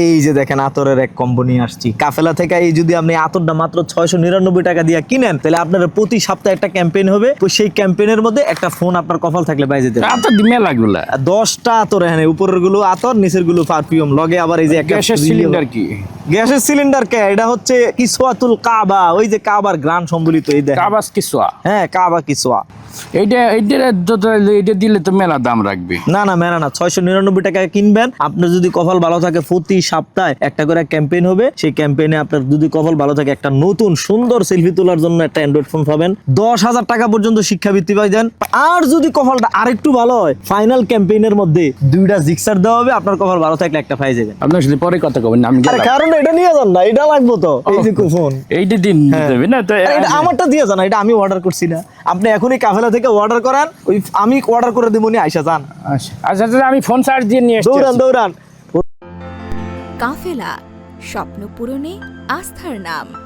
এই যে দেখেন আতরের এক কম্বো নিয়ে আসছি। কাফেলা থেকে এই যদি আপনি আতরটা মাত্র ছয়শো নিরানব্বই টাকা দিয়ে কিনেন তাহলে আপনার প্রতি সপ্তাহে একটা ক্যাম্পেইন হবে। তো সেই ক্যাম্পেইনের মধ্যে একটা ফোন আপনার কপাল থাকলে পাই যেতে তো মেলা গুলা। দশটা আতর এখানে উপরেরগুলো আতর নিচেরগুলো পারফিউম লগে আবার এই যে গ্যাসের সিলিন্ডার কি? গ্যাসের সিলিন্ডার কে? এটা হচ্ছে কিসোয়াতুল কাবা। ওই যে কাবার গ্রান সম্বলিত এই দেখ কাবাস কিসুয়া হ্যাঁ কাবা কিসোয়া এইটা এইটা যত এইটা দিলে তো মেলা দাম রাখবে। না না মেনা না। ছয়শো নিরানব্বই টাকায় কিনবেন। আপনার যদি কপাল ভালো থাকে প্রতি সপ্তাহে একটা করে ক্যাম্পেইন হবে। সেই ক্যাম্পেইনে আপনার যদি কপাল ভালো থাকে একটা নতুন সুন্দর সেলফি তোলার জন্য একটা অ্যান্ড্রয়েড ফোন পাবেন। দশ হাজার টাকা পর্যন্ত শিক্ষাবৃত্তি পাই দেন। আর যদি কপালটা আরেকটু ভালো হয় ফাইনাল ক্যাম্পেইনের মধ্যে দুইটা জিক্সার দেওয়া হবে। আপনার কপাল ভালো থাকলে একটা পাই যাবেন। আপনার সাথে পরে কথা কবেন আমি কারণ এটা নিয়ে যান না এটা লাগবো তো এই যে ফোন এইটা দিন দেবে না তো আমারটা দিয়ে যান এটা আমি অর্ডার করছি না। আপনি এখনই কাফেলা থেকে অর্ডার করান ওই আমি অর্ডার করে দেবো নি আইসা যান। আচ্ছা আচ্ছা আমি ফোন চার্জ দিয়ে নিয়ে দৌড়ান দৌড়ান। কাফেলা স্বপ্ন পূরণে আস্থার নাম।